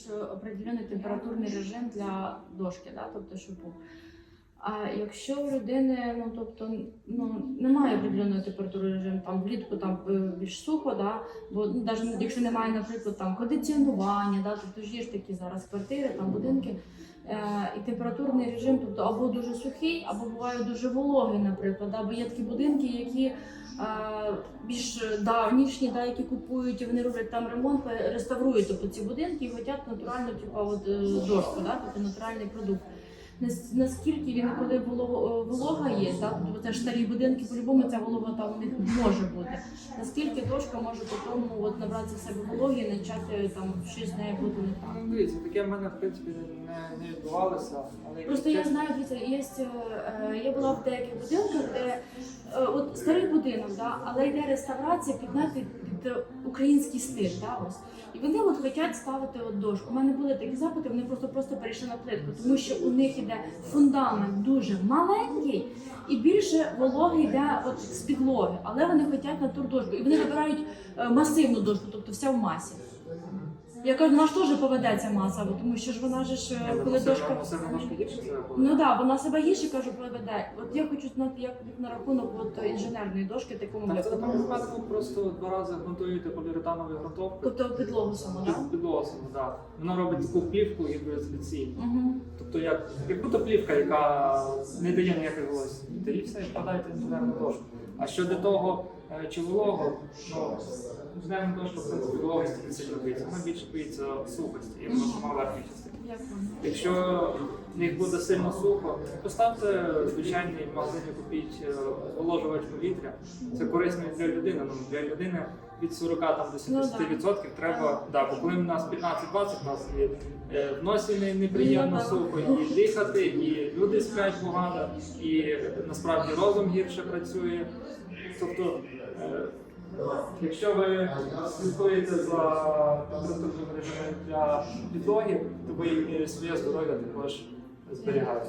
що определений температурний режим для дошки, да? тобто, щоб був. А якщо у людини, ну тобто, ну немає определеної температури режиму, там влітку там е, більш сухо, да? бо ну, навіть якщо немає, наприклад, там кондиціонування, да? тобто ж є ж такі зараз квартири, там будинки, е, і температурний режим, тобто або дуже сухий, або буває дуже вологий, наприклад. Да? Бо є такі будинки, які е, більш давнішні, да, які купують, і вони роблять там ремонт, реставрують тобто, ці будинки і хочуть натуральну типу, от, дошку, да? тобто натуральний продукт. Нас- Наскільки він, коли воло- волога є, да? тобто це ж старі будинки, по-любому ця волога там у них може бути. Наскільки дошка може потім от, набрати в себе вологи і почати там щось з нею бути не так. Ну, дивіться, таке в мене в принципі не, не відбувалося. Але Просто я знаю, є, е, я була в деяких будинках, де е, от старий будинок, да, але йде реставрація під, знаєте, під е, український стиль. Да, ось. І вони от хочуть ставити от дошку. У мене були такі запити, вони просто просто перейшли на плитку, тому що у них іде фундамент дуже маленький і більше вологи йде от з підлоги, але вони хочуть дошку. І вони вибирають е, масивну дошку, тобто вся в масі. Я кажу, вона ж теж поведеться маса, тому що ж вона же ж е, коли дошка. Ну так, вона себе гірше кажу, поведе. От я хочу знати, як на рахунок от, інженерної дошки такому Так, це випадку. напевно методом просто два рази грунтуєте поліуретановою грунтовкою. Тобто підлогу саму, так? Під підлосом, так. Воно робить таку плівку гідроізоляційну. Угу. Тобто як, як будто плівка, яка не дає ніяких волосся. І все, і вкладаєте інженерну дошку. А щодо того, чи волого, ну, інженерна дошка, в принципі, вологості не сильно боїться. Вона більше боїться сухості і вона сама верхня частина. Якщо в них буде сильно сухо, поставте звичайний в магазині купіть е, зволожувач повітря. Це корисно для людини. Ну для людини від 40 там, до Ну, 70% треба. Да, бо коли в нас 15-20, у нас і е, в носі не- неприємно Ну, сухо, і дихати, і люди сплять погано, і насправді розум гірше працює. Тобто. Якщо ви слідкуєте за температурним режимом для підлоги, то ви своє здоров'я також зберігаєте.